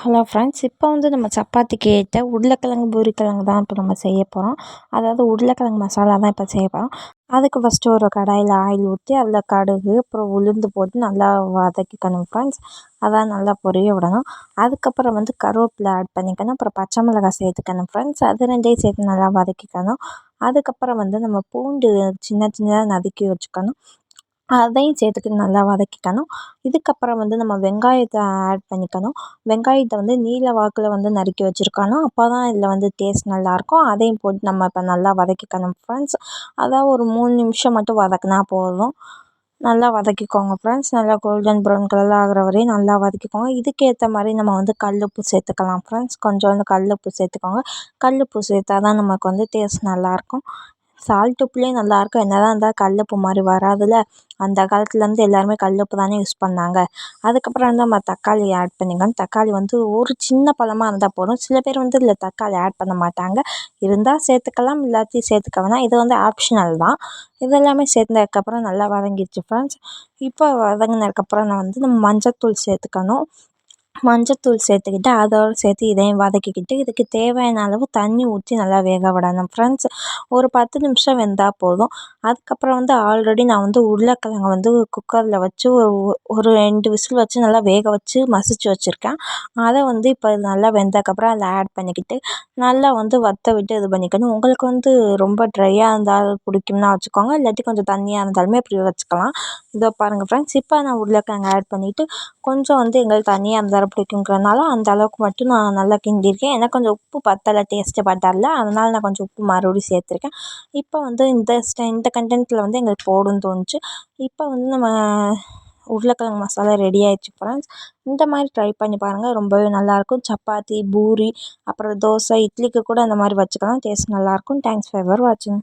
Hello friends இப்போ வந்து நம்ம சப்பாத்திக்கு ஏற்ற உருளைக்கிழங்கு பூரிக்கிழங்கு தான் இப்போ நம்ம செய்ய போகிறோம் அதாவது உருளைக்கிழங்கு மசாலா தான் இப்போ செய்ய போகிறோம் அதுக்கு ஃபஸ்ட்டு ஒரு கடாயில் ஆயில் ஊற்றி அதில் கடுகு அப்புறம் உளுந்து போட்டு நல்லா வதக்கிக்கணும் ஃப்ரெண்ட்ஸ். அதான் நல்லா பொரிய விடணும். அதுக்கப்புறம் வந்து கருவேப்பிலை ஆட் பண்ணிக்கணும். அப்புறம் பச்சை மிளகாய் சேர்த்துக்கணும் ஃப்ரெண்ட்ஸ். அது ரெண்டையும் சேர்த்து நல்லா வதக்கிக்கணும். அதுக்கப்புறம் வந்து நம்ம பூண்டு சின்ன சின்னதாக நதுக்கி வச்சுக்கணும். அதையும் சேர்த்துக்கிட்டு நல்லா வதக்கிக்கணும். இதுக்கப்புறம் வந்து நம்ம வெங்காயத்தை ஆட் பண்ணிக்கணும். வெங்காயத்தை வந்து நீல வாக்கில் வந்து நறுக்கி வச்சுருக்கணும். அப்போ தான் இதில் வந்து டேஸ்ட் நல்லாயிருக்கும். அதையும் போட்டு நம்ம இப்போ நல்லா வதக்கிக்கணும் ஃப்ரெண்ட்ஸ் அதான் ஒரு மூணு நிமிஷம் மட்டும் வதக்கினா போதும். நல்லா வதக்கிக்கோங்க ஃப்ரெண்ட்ஸ் நல்லா கோல்டன் ப்ரௌன் கலர் ஆகிற வரையும் நல்லா வதக்கிக்கோங்க. இதுக்கேற்ற மாதிரி நம்ம வந்து கல் உப்பு சேர்த்துக்கலாம் ஃப்ரெண்ட்ஸ் கொஞ்சோண்டு கல் உப்பு சேர்த்துக்கோங்க. கல் உப்பு சேர்த்தா தான் நமக்கு வந்து டேஸ்ட் நல்லாயிருக்கும். சால்ட் உப்புலேயே நல்லாயிருக்கும் என்ன தான் இருந்தால் கல் உப்பு மாதிரி வராதுல்ல? அந்த காலத்துலேருந்து எல்லாருமே கல் உப்பு தானே யூஸ் பண்ணாங்க. அதுக்கப்புறம் வந்து நம்ம தக்காளி ஆட் பண்ணிக்கணும். தக்காளி வந்து ஒரு சின்ன பழமாக இருந்தால் போதும். சில பேர் வந்து இதில் தக்காளி ஆட் பண்ண மாட்டாங்க. இருந்தால் சேர்த்துக்கலாம் இல்லாட்டி சேர்த்துக்க வேணாம். இது வந்து ஆப்ஷனல் தான். இதெல்லாமே சேர்ந்ததுக்கப்புறம் நல்லா வதங்கிடுச்சு ஃப்ரெண்ட்ஸ் இப்போ வதங்கினதுக்கப்புறம் நான் வந்து நம்ம மஞ்சத்தூள் சேர்த்துக்கணும். மஞ்சத்தூள் சேர்த்துக்கிட்டு அதோடு சேர்த்து இதையும் வதக்கிக்கிட்டு இதுக்கு தேவையான அளவு தண்ணி ஊற்றி நல்லா வேக விடணும். ஃப்ரெண்ட்ஸ் ஒரு பத்து நிமிஷம் வெந்தால் போதும். அதுக்கப்புறம் வந்து ஆல்ரெடி நான் வந்து உருளைக்கிழங்க வந்து குக்கரில் வச்சு ஒரு ஒரு ரெண்டு விசில் வச்சு நல்லா வேக வச்சு மசிச்சு வச்சுருக்கேன். அதை வந்து இப்போ நல்லா வெந்ததுக்கப்புறம் அதில் ஆட் பண்ணிக்கிட்டு நல்லா வந்து வற்ற விட்டு இது பண்ணிக்கணும். உங்களுக்கு வந்து ரொம்ப ட்ரையாக இருந்தால் பிடிக்கும்னா வச்சுக்கோங்க. இல்லாட்டி கொஞ்சம் தண்ணியாக இருந்தாலுமே இப்படி வச்சுக்கலாம். இதோ பாருங்கள் ஃப்ரெண்ட்ஸ் இப்போ நான் உருளைக்கிழங்கு ஆட் பண்ணிவிட்டு கொஞ்சம் வந்து எங்களுக்கு தண்ணியாக இருந்தால் பிடிக்குங்கிறனால அந்த அளவுக்கு மட்டும் நான் நல்லா கிண்டியிருக்கேன். ஏன்னா கொஞ்சம் உப்பு பத்தலை டேஸ்ட்டு பத்தலை அதனால் நான் கொஞ்சம் உப்பு மறுபடியும் சேர்த்துருக்கேன். இப்போ வந்து இந்த ஸ்ட இந்த கண்டென்ட்டில் வந்து எங்களுக்கு போடும்னு தோணுச்சு. இப்போ வந்து நம்ம உருளைக்கிழங்கு மசாலா ரெடி ஆயிடுச்சு ஃப்ரெண்ட்ஸ் இந்த மாதிரி ட்ரை பண்ணி பாருங்கள் ரொம்பவே நல்லாயிருக்கும் சப்பாத்தி பூரி அப்புறம் தோசை இட்லிக்கு கூட அந்த மாதிரி வச்சுக்கலாம். டேஸ்ட் நல்லாயிருக்கும் தேங்க்ஸ் ஃபார் வாட்சிங்